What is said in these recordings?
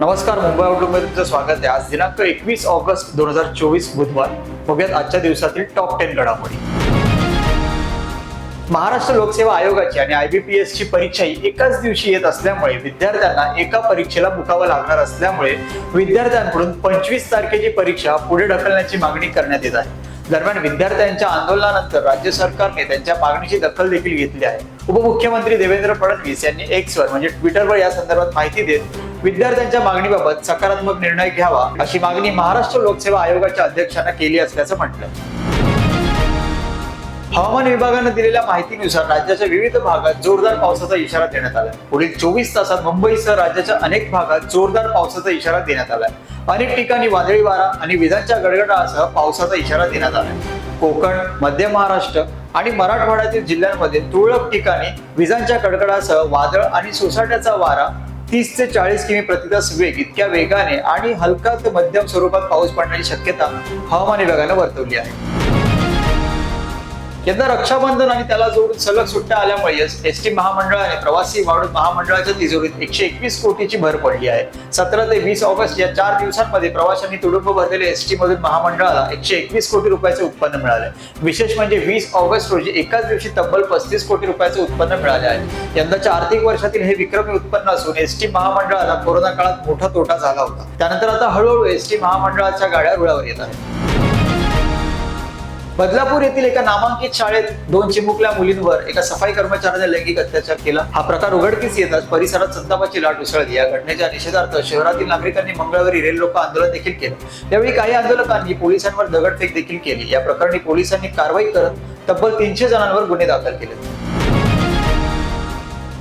नमस्कार मुंबई आउटलुकमध्ये तुमचं स्वागत आहे. आज दिनांक एकवीस ऑगस्ट दोन हजार चोवीस बुधवार. बघूयात आजच्या दिवसातील टॉप टेन घडामोडी. महाराष्ट्र लोकसेवा आयोगाची आणि आयबीपीएस ची परीक्षा ही एकाच दिवशी येत असल्यामुळे विद्यार्थ्यांना एका परीक्षेला मुकावं लागणार असल्यामुळे विद्यार्थ्यांकडून पंचवीस तारखेची परीक्षा पुढे ढकलण्याची मागणी करण्यात येत आहे. दरम्यान विद्यार्थ्यांच्या आंदोलनानंतर राज्य सरकारने त्यांच्या मागणीची दखल देखील घेतली आहे. उपमुख्यमंत्री देवेंद्र फडणवीस यांनी एक्सवर म्हणजे ट्विटरवर या संदर्भात माहिती देत विद्यार्थ्यांच्या मागणीबाबत सकारात्मक निर्णय घ्यावा अशी मागणी महाराष्ट्र लोकसेवा आयोगाच्या अध्यक्षांना केली असल्याचं म्हटलं. हवामान विभागानं दिलेल्या माहितीनुसार राज्याच्या विविध भागात जोरदार पावसाचा इशारा देण्यात आला पुढील चोवीस तासात मुंबईसह राज्याच्या अनेक भागात जोरदार पावसाचा इशारा देण्यात आलाय. अनेक ठिकाणी वादळी वारा आणि विजांच्या गडगडासह पावसाचा इशारा देण्यात आलाय. कोकण मध्य महाराष्ट्र आणि मराठवाड्यातील जिल्ह्यांमध्ये तुरळक ठिकाणी विजांच्या कडकडासह वादळ आणि सोसाट्याचा वारा तीस ते चाळीस किमी प्रतितास वेग इतक्या वेगाने आणि हलका ते मध्यम स्वरूपात पाऊस पडण्याची शक्यता हवामान विभागानं वर्तवली आहे. यंदा रक्षाबंधन आणि त्याला जोडून सलग सुट्ट्या आल्यामुळे एस टी महामंडळाने प्रवासी वाढून महामंडळाच्या तिजोरीत एकशे एकवीस कोटीची भर पडली आहे. सतरा ते वीस ऑगस्ट या चार दिवसांमध्ये प्रवाशांनी तुडुंब भरलेले एस टी मधून महामंडळाला एकशे एकवीस कोटी रुपयाचे उत्पन्न मिळाले. विशेष म्हणजे वीस ऑगस्ट रोजी एकाच दिवशी तब्बल पस्तीस कोटी रुपयाचे उत्पन्न मिळाले आहे. यंदाच्या आर्थिक वर्षातील हे विक्रमी उत्पन्न असून एस टी महामंडळाला कोरोना काळात मोठा तोटा झाला होता. त्यानंतर आता हळूहळू एस टी महामंडळाच्या गाड्या रुळावर येत आहेत. बदलापूर येथील एका नामांकित शाळेत दोन चिमुकल्या मुलींवर एका सफाई कर्मचाऱ्याने लैंगिक अत्याचार केला. हा प्रकार उघडकीस येताच परिसरात संतापाची लाट उसळली. या घटनेच्या निषेधार्थ शहरातील नागरिकांनी मंगळवारी रेल लोक आंदोलन देखील केलं. त्यावेळी काही आंदोलकांनी पोलिसांवर दगडफेक देखील केली. या प्रकरणी पोलिसांनी कारवाई करत तब्बल तीनशे जणांवर गुन्हे दाखल केले.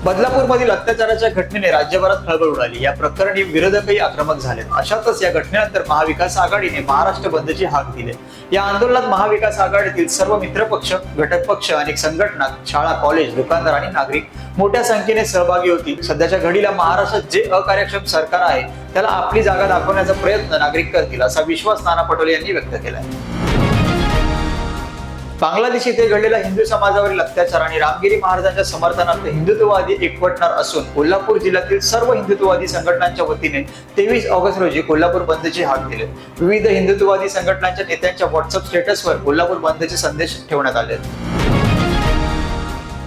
बदलापूरमधील अत्याचाराच्या घटनेने राज्यभरात खळबळ उडाली. या प्रकरणी विरोधकही आक्रमक झाले अशातच या घटनेनंतर महाविकास आघाडीने महाराष्ट्र बंदची हाक दिली. या आंदोलनात महाविकास आघाडीतील सर्व मित्रपक्ष घटक पक्ष अनेक संघटना शाळा कॉलेज दुकानदार आणि नागरिक मोठ्या संख्येने सहभागी होतील. सध्याच्या घडीला महाराष्ट्रात जे अकार्यक्षम सरकार आहे त्याला आपली जागा दाखवण्याचा प्रयत्न नागरिक करतील असा विश्वास नाना पटोले यांनी व्यक्त केलाय. बांगलादेश येथे घडलेला हिंदू समाजावरील अत्याचार आणि रामगिरी महाराजांच्या समर्थनार्थ हिंदुत्ववादी एकवटणार असून कोल्हापूर जिल्ह्यातील सर्व हिंदुत्ववादी संघटनांच्या वतीने तेवीस ऑगस्ट रोजी कोल्हापूर बंदचे हाक दिले. विविध हिंदुत्ववादी संघटनांच्या नेत्यांच्या व्हॉट्सअप स्टेटसवर कोल्हापूर बंदचे संदेश ठेवण्यात आले.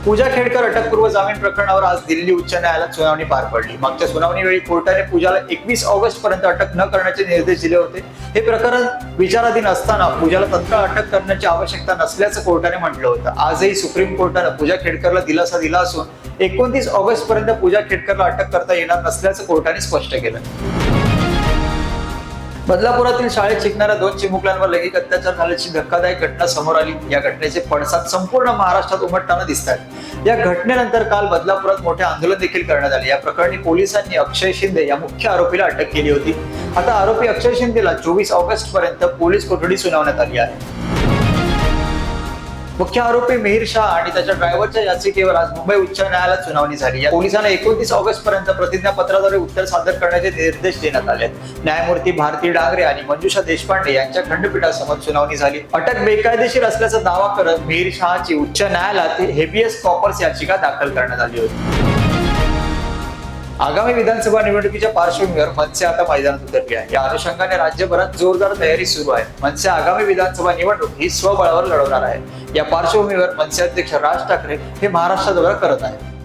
पूजा खेडकर अटकपूर्व जामीन प्रकरणावर आज दिल्ली उच्च न्यायालयात सुनावणी पार पडली. मागच्या सुनावणीवेळी कोर्टाने पूजाला एकवीस ऑगस्ट पर्यंत अटक न करण्याचे निर्देश दिले होते. हे प्रकरण विचाराधीन असताना पूजाला तत्काळ अटक करण्याची आवश्यकता नसल्याचं कोर्टाने म्हटलं होतं. आजही सुप्रीम कोर्टानं पूजा खेडकरला दिलासा दिला असून एकोणतीस ऑगस्ट पर्यंत पूजा खेडकरला अटक करता येणार नसल्याचं कोर्टाने स्पष्ट केलं. बदलापुरातील शाळेत शिकणाऱ्या दोन चिमुकल्यांवर लैंगिक अत्याचार झाल्याची धक्कादायक घटना समोर आली. या घटनेचे पडसाद संपूर्ण महाराष्ट्रात उमटताना दिसत आहेत. या घटनेनंतर काल बदलापुरात मोठे आंदोलन देखील करण्यात आले. या प्रकरणी पोलिसांनी अक्षय शिंदे या मुख्य आरोपीला अटक केली होती. आता आरोपी अक्षय शिंदेला चोवीस ऑगस्ट पर्यंत पोलीस कोठडी सुनावण्यात आली आहे. मुख्य आरोपी मिहिर शाह आणि त्याच्या ड्रायव्हरच्या याचिकेवर आज मुंबई उच्च न्यायालयात सुनावणी झाली. या पोलिसांना एकोणतीस ऑगस्ट पर्यंत प्रतिज्ञापत्राद्वारे उत्तर सादर करण्याचे निर्देश देण्यात आले न्यायमूर्ती भारती डांगरे आणि मंजुषा देशपांडे यांच्या खंडपीठासमोर सुनावणी झाली. अटक बेकायदेशीर असल्याचा दावा करत मिहिर शहाची उच्च न्यायालयात हेबियस कॉपर्स याचिका दाखल करण्यात आली होती. आगामी विधानसभा निवडणुकीच्या पार्श्वभूमीवर मनसे आता मैदानात उतरली आहे. या अनुषंगाने राज्यभरात जोरदार तयारी सुरू आहे. मनसे आगामी विधानसभा निवडणूक ही स्वबळावर लढवणार आहे. या पार्श्वभूमीवर मनसे अध्यक्ष राज ठाकरे हे महाराष्ट्र दौरा करत आहेत.